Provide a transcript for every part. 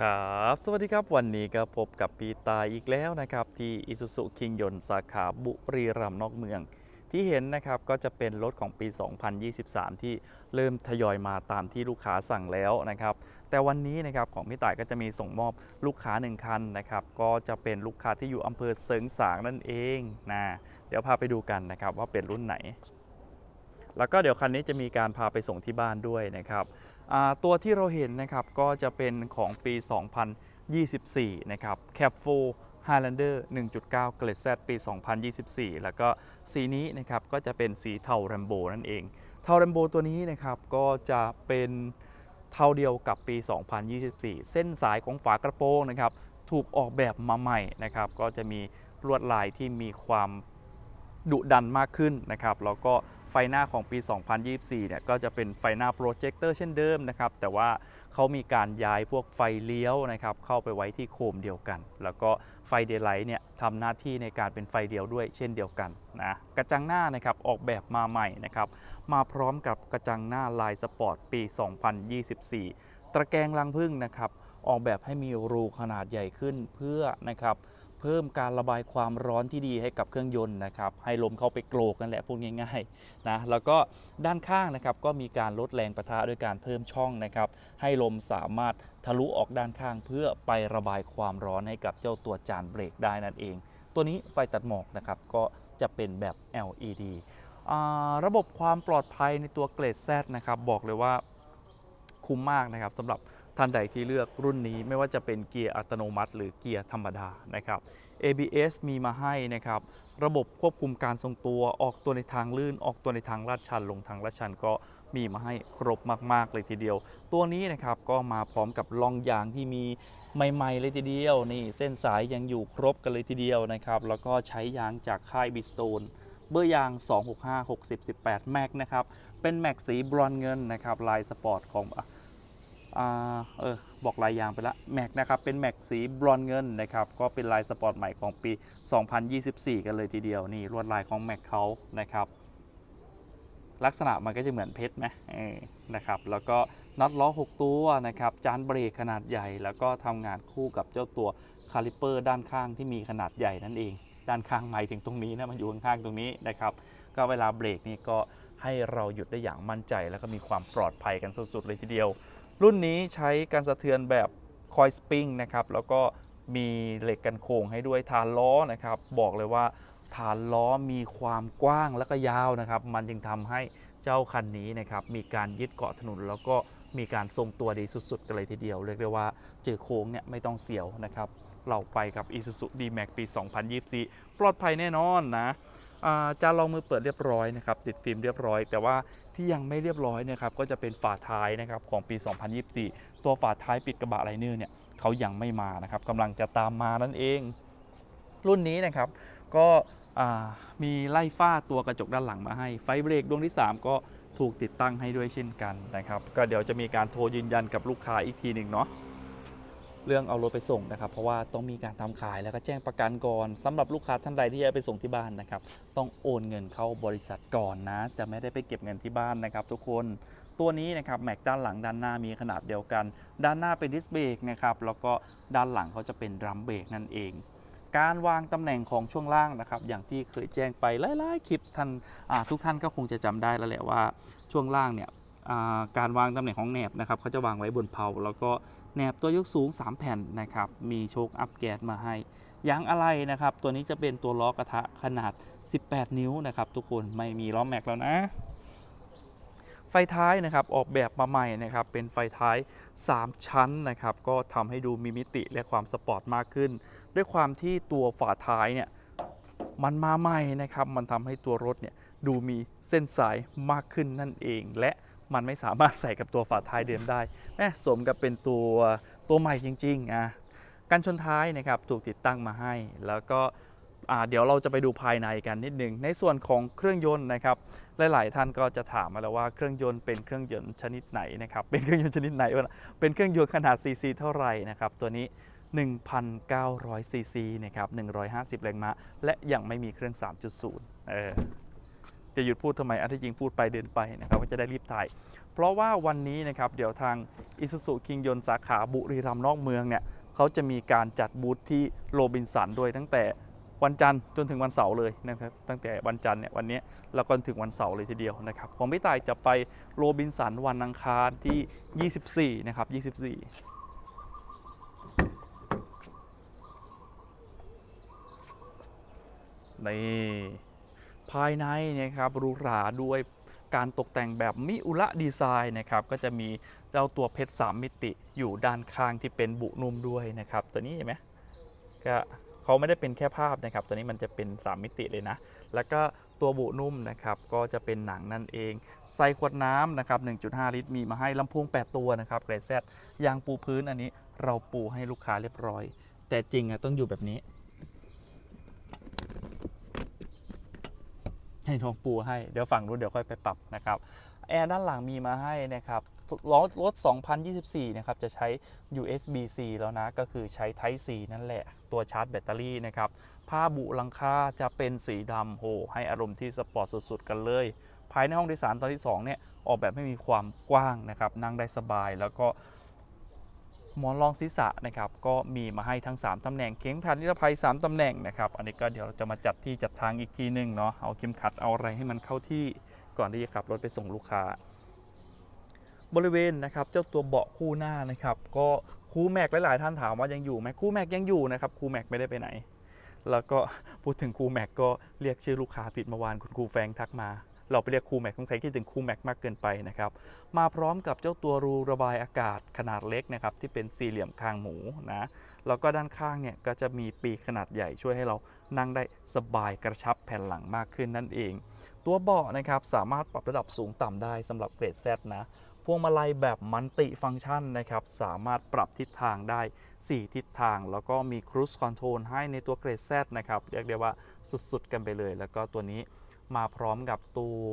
ครับสวัสดีครับวันนี้ก็พบกับปีตายอีกแล้วนะครับที่อิสุสุคิงยนสาขาบุรีรัมย์นอกเมือง ที่เห็นนะครับก็จะเป็นรถของปี 2023 ที่เริ่มทยอยมาตามที่ลูกค้าสั่งแล้วนะครับแต่วันนี้นะครับของพี่ต่ายก็จะมีส่งมอบลูกค้าหนึ่งคันนะครับก็จะเป็นลูกค้าที่อยู่อำเภอเสริงสางนั่นเองนะเดี๋ยวพาไปดูกันนะครับว่าเป็นรุ่นไหน แล้วก็เดี๋ยวคันนี้จะมีการพาไปส่งที่บ้านด้วยนะครับ ตัวที่เราเห็นนะครับก็จะเป็นของปี 2024 นะครับ Cap 4 Highlander 1.9 เกรด Z ปี 2024 แล้วก็สีนี้นะครับก็จะเป็นสีเทาแรมโบนั่นเอง เทาแรมโบตัวนี้นะครับก็จะเป็นเทาเดียวกับปี 2024 เส้นสายของฝากระโปรงนะครับถูกออกแบบมาใหม่นะครับก็จะมีลวดลายที่มีความ ดุดันมากขึ้นนะครับแล้วก็ไฟหน้าของปี 2024 เนี่ยก็จะเป็นไฟหน้าโปรเจคเตอร์เช่นเดิมนะครับแต่ว่าเขามีการย้ายพวกไฟเลี้ยวนะครับเข้าไปไว้ที่โคมเดียวกัน แล้วก็ไฟเดย์ไลท์เนี่ยทำหน้าที่ในการเป็นไฟเดียวด้วยเช่นเดียวกันนะกระจังหน้านะครับออกแบบมาใหม่นะครับมาพร้อมกับกระจังหน้าลายสปอร์ตปี 2024 ตะแกรงรังพึ่งนะครับ ออกแบบให้มีรูขนาดใหญ่ขึ้นเพื่อนะครับเพิ่มการระบายความร้อนที่ดีให้กับเครื่องยนต์นะครับให้ลมเข้าไปโกรกนั่นแหละพูดง่ายๆนะแล้วก็ด้านข้างนะครับก็มีการลดแรงประทะด้วยการเพิ่มช่องนะครับให้ลมสามารถทะลุออกด้านข้างเพื่อไประบายความร้อนให้กับเจ้าตัวจานเบรกได้นั่นเอง ตัวนี้ไฟตัดหมอกนะครับก็จะเป็นแบบ LED ระบบความปลอดภัยในตัวเกรด Z นะครับบอกเลยว่าคุ้มมากนะครับสำหรับ ท่านใดที่เลือกรุ่นนี้ไม่ว่าจะเป็นเกียร์อัตโนมัติ หรือเกียร์ธรรมดานะครับ ABS มีมาให้นะครับ ระบบควบคุมการทรงตัวออกตัวในทางลื่น ออกตัวในทางลาดชัน ลงทางลาดชันก็มีมาให้ครบมากๆเลยทีเดียว ตัวนี้นะครับก็มาพร้อมกับล่องยางที่มีใหม่ ๆ เลยทีเดียวนี่เส้นสายยังอยู่ครบกันเลยทีเดียวนะครับ แล้วก็ใช้ยางจากค่ายบิสโตนเบอร์ยาง 265 60 18 แม็กนะครับ เป็นแม็กสีบรอนเงินนะครับลายสปอร์ตของ เออบอกลายยางไปละแม็กนะครับ เป็นแม็กสีบรอนเงินนะครับ ก็เป็นลายสปอร์ตใหม่ของปี 2024 กันเลยทีเดียว นี่ลวดลายของแม็กเขานะครับ ลักษณะมันก็จะเหมือนเพชรไหมออนะครับ แล้วก็น็อตล้อ 6 ตัวนะครับ จานเบรกขนาดใหญ่ แล้วก็ทำงานคู่กับเจ้าตัวคาลิเปอร์ด้านข้างที่มีขนาดใหญ่นั่นเอง ด้านข้างหมายถึงตรงนี้นะมันอยู่ข้างๆตรงนี้นะครับ ก็เวลาเบรกนี่ก็ให้เราหยุดได้อย่างมั่นใจ แล้วก็มีความปลอดภัยกันสุดๆเลยทีเดียว รุ่นนี้ใช้การสะเทือนแบบคอยสปริงนะครับแล้วก็มีเหล็กกันโค้งให้ด้วยฐานล้อนะครับ บอกเลยว่าฐานล้อมีความกว้างและก็ยาวนะครับ มันจึงทำให้เจ้าคันนี้นะครับมีการยึดเกาะถนนแล้วก็มีการทรงตัวดีสุดๆ กันเลยทีเดียว เรียกได้ว่าเจอโค้งเนี่ยไม่ต้องเสียวนะครับ เราไปกับ Isuzu D-Max ปี 2024 ปลอดภัยแน่นอนนะ จานรองมือเปิดเรียบร้อยนะครับติดฟิล์มเรียบร้อย แต่ว่าที่ยังไม่เรียบร้อยนะครับก็จะเป็นฝาท้ายนะครับของปี 2024 ตัวฝาท้ายปิดกระบะไลเนอร์เนี่ยเขายังไม่มานะครับกำลังจะตามมานั่นเอง รุ่นนี้นะครับก็มีไล่ฝ้าตัวกระจกด้านหลังมาให้ไฟเบรกดวงที่ 3 ก็ถูกติดตั้งให้ด้วยเช่นกันนะครับ ก็เดี๋ยวจะมีการโทรยืนยันกับลูกค้าอีกทีหนึ่งเนาะ เรื่องเอารถไปส่งนะครับ เพราะว่าต้องมีการทำขายแล้วก็แจ้งประกันก่อนสำหรับลูกค้าท่านใดที่จะไปส่งที่บ้านนะครับ ต้องโอนเงินเข้าบริษัทก่อนนะ จะไม่ได้ไปเก็บเงินที่บ้านนะครับ ทุกคนตัวนี้นะครับแม็กด้านหลังด้านหน้ามีขนาดเดียวกัน ด้านหน้าเป็นดิสเบรกนะครับแล้วก็ด้านหลังเขาจะเป็นดรัมเบรกนั่นเองการวางตำแหน่งของช่วงล่างนะครับ อย่างที่เคยแจ้งไปหลายๆคลิปท่านทุกท่านก็คงจะจำได้แล้วแหละว่าช่วงล่างเนี่ยการวางตำแหน่งของแหนบนะครับเขาจะวางไว้บนเพลาแล้วก็ แหนบตัวยกสูง 3 แผ่นนะครับ มีโชคอัพแก๊สมาให้ยางอะไรนะครับ ตัวนี้จะเป็นตัวล้อกระทะขนาด 18 นิ้วนะครับ ทุกคนไม่มีล้อแม็กแล้วนะ ไฟท้ายนะครับออกแบบมาใหม่นะครับ เป็นไฟท้าย 3 ชั้นนะครับ ก็ทำให้ดูมีมิติและความสปอร์ตมากขึ้น ด้วยความที่ตัวฝาท้ายเนี่ยมันมาใหม่นะครับ มันทำให้ตัวรถเนี่ย ดูมีเส้นสายมากขึ้นนั่นเอง และมันไม่สามารถใส่กับตัวฝาท้ายเดิมได้แม่สมกับเป็นตัวตัวใหม่จริงๆอะกันชนท้ายนะครับถูกติดตั้งมาให้ แล้วก็เดี๋ยวเราจะไปดูภายในกันนิดนึงในส่วนของเครื่องยนต์นะครับหลาย ๆ ท่านก็จะถามมาแล้วว่าเครื่องยนต์เป็นเครื่องยนต์ชนิดไหนนะครับเป็นเครื่องยนต์ชนิดไหนวะเป็นเครื่องยนต์ขนาดซีซีเท่าไหร่นะครับตัวนี้ 1,900ซีซีนะครับ150 แรงม้าและยังไม่มีเครื่อง 3.0เออ จะหยุดพูดทำไมอันที่จริงพูดไปเดินไปนะครับก็จะได้รีบถ่าย เพราะว่าวันนี้นะครับเดี๋ยวทางอิสุสุคิงยนสาขาบุรีรัมย์นอกเมืองเนี่ยเขาจะมีการจัดบูธที่โรบินสันด้วยตั้งแต่วันจันทร์จนถึงวันเสาร์เลยนะครับตั้งแต่วันจันทร์เนี่ยวันนี้แล้วก็ถึงวันเสาร์เลยทีเดียวนะครับของพี่ต่ายจะไปโรบินสันวันอังคารที่ 24 นะครับ 24นี่ ภายในนะครับหรูหราด้วยการตกแต่งแบบมิอุระดีไซน์นะครับก็จะมีเจ้าตัวเพชร 3 มิติอยู่ด้านข้างที่เป็นบุนุ่มด้วยนะครับ ตัวนี้เห็นไหมก็เขาไม่ได้เป็นแค่ภาพนะครับ ตัวนี้มันจะเป็น 3 มิติเลยนะ แล้วก็ตัวบุนุ่มนะครับก็จะเป็นหนังนั่นเอง ใส่ขวดน้ำนะครับ 1.5 ลิตร มีมาให้ลำโพง 8 ตัวนะครับเกรดแซดยางปูพื้นอันนี้เราปูให้ลูกค้าเรียบร้อย แต่จริงอะต้องอยู่แบบนี้ ให้น้องปูให้เดี๋ยวฝั่งนู้นเดี๋ยวค่อยไปปรับนะครับแอร์ด้านหลังมีมาให้นะครับล้อรถ 2024 นะครับ จะใช้ USB-C แล้วนะ ก็คือใช้ Type C นั่นแหละ ตัวชาร์จแบตเตอรี่นะครับ ผ้าบุลังคาจะเป็นสีดำโห ให้อารมณ์ที่สปอร์ตสุดๆ กันเลย ภายในห้องโดยสารตอนที่ 2 เนี่ย ออกแบบไม่มีความกว้างนะครับ นั่งได้สบาย แล้วก็ หมอนรองศีรษะนะครับก็มีมาให้ทั้ง 3 ตำแหน่งเข็มขัดนิรภัย 3 ตำแหน่งนะครับอันนี้ก็เดี๋ยวเราจะมาจัดที่จัดทางอีกทีหนึงเนาะเอาเข็มขัดเอาอะไรให้มันเข้าที่ก่อนที่จะขับรถไปส่งลูกค้า บริเวณนะครับเจ้าตัวเบาะคู่หน้านะครับก็คูแม็กหลาย ๆ ท่านถามว่ายังอยู่ไหมคูแม็กยังอยู่นะครับคูแม็กไม่ได้ไปไหน แล้วก็พูดถึงคูแม็กก็เรียกชื่อลูกค้าผิดเมื่อวานคุณครูแฟงทักมา เราไปเรียกคูแม็กต้องใช้คิดถึงคูแม็กมากเกินไปนะครับ มาพร้อมกับเจ้าตัวรูระบายอากาศขนาดเล็กนะครับที่เป็นสี่เหลี่ยมคางหมูนะ แล้วก็ด้านข้างเนี่ยก็จะมีปีกขนาดใหญ่ช่วยให้เรานั่งได้สบายกระชับแผ่นหลังมากขึ้นนั่นเอง ตัวเบาะนะครับสามารถปรับระดับสูงต่ำได้สำหรับเกรด Z นะพวงมาลัยแบบมัลติฟังก์ชันนะครับ สามารถปรับทิศทางได้ 4 ทิศทาง แล้วก็มี Cruise Control ให้ในตัวเกรด Z นะครับ เรียกได้ว่าสุดๆกันไปเลย แล้วก็ตัวนี้ มาพร้อมกับตัว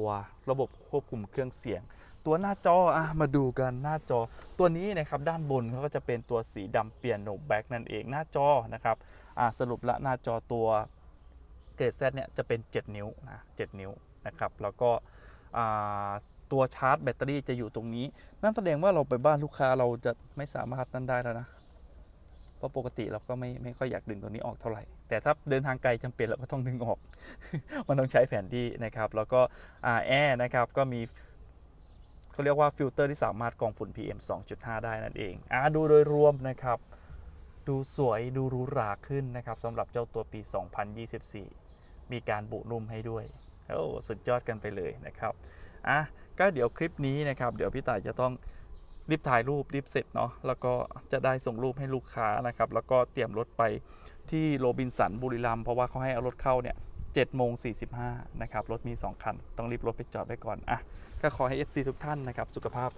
ระบบควบคุมเครื่องเสียง ตัวหน้าจออะมาดูกันหน้าจอ ตัวนี้นะครับด้านบนเขาก็จะเป็นตัวสีดำเปลี่ยนโนแบ็กนั่นเองหน้าจอนะครับสรุปละหน้าจอตัวเกรด Z เนี่ยจะเป็น 7 นิ้วนะ7นิ้วนะครับแล้วก็ตัวชาร์จแบตเตอรี่จะอยู่ตรงนี้ นั่นแสดงว่าเราไปบ้านลูกค้าเราจะไม่สามารถนั่นได้แล้วนะ เพราะปกติเราก็ไม่ไม่ค่อยอยากดึงตัวนี้ออกเท่าไหร่ แต่ถ้าเดินทางไกลจำเป็นเราก็ต้องดึงออก มันต้องใช้แผนที่นะครับ แล้วก็แอร์นะครับก็มีเขาเรียกว่าฟิลเตอร์ที่สามารถกรองฝุ่น PM 2.5 ได้นั่นเองอ่าดูโดยรวมนะครับ ดูสวยดูหรูหราขึ้นนะครับสำหรับเจ้าตัวปี 2024 มีการบุนุ่มให้ด้วยโอ้สุดยอดกันไปเลยนะครับอะก็เดี๋ยวคลิปนี้นะครับ เดี๋ยวพี่ต่ายจะต้อง รีบถ่ายรูปรีบเสร็จเนาะแล้วก็จะได้ส่งรูปให้ลูกค้านะครับ แล้วก็เตรียมรถไปที่โรบินสันบุรีรัมย์เพราะว่าเขาให้เอารถเข้าเนี่ยเจ็ดโมง45นะครับรถมี 2 คัน ต้องรีบรถไปจอดไว้ก่อนอะก็ขอให้ FC ทุกท่านนะครับ สุขภาพ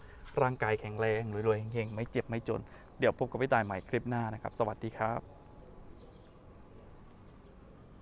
ร่างกายแข็งแรงรวยๆเฮงๆไม่เจ็บไม่จน เดี๋ยวพบกับพี่ตายใหม่คลิปหน้านะครับ สวัสดีครับ